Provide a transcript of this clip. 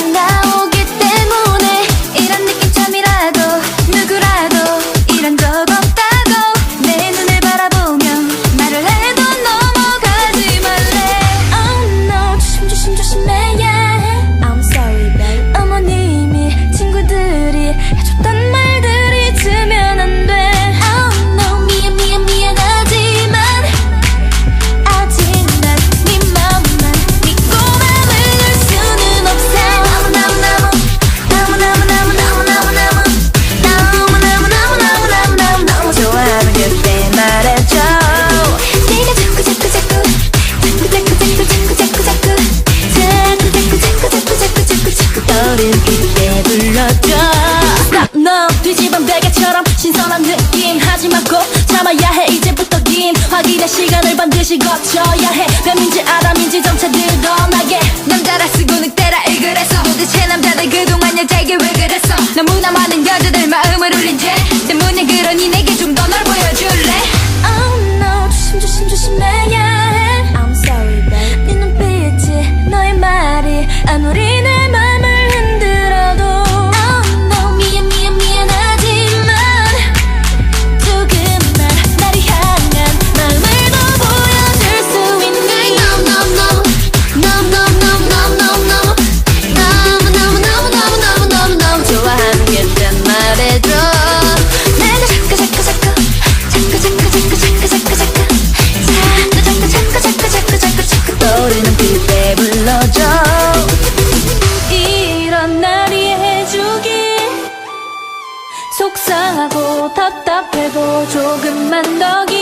now. 신선한 느낌 하지만 꼭 참아야 해. 이제부터 긴 확인의 시간을 반드시 거쳐야 해. 뱀인지 아람인지 점차 드러나게. 남자라 쓰고 늑대 속상하고 답답해도 조금만 더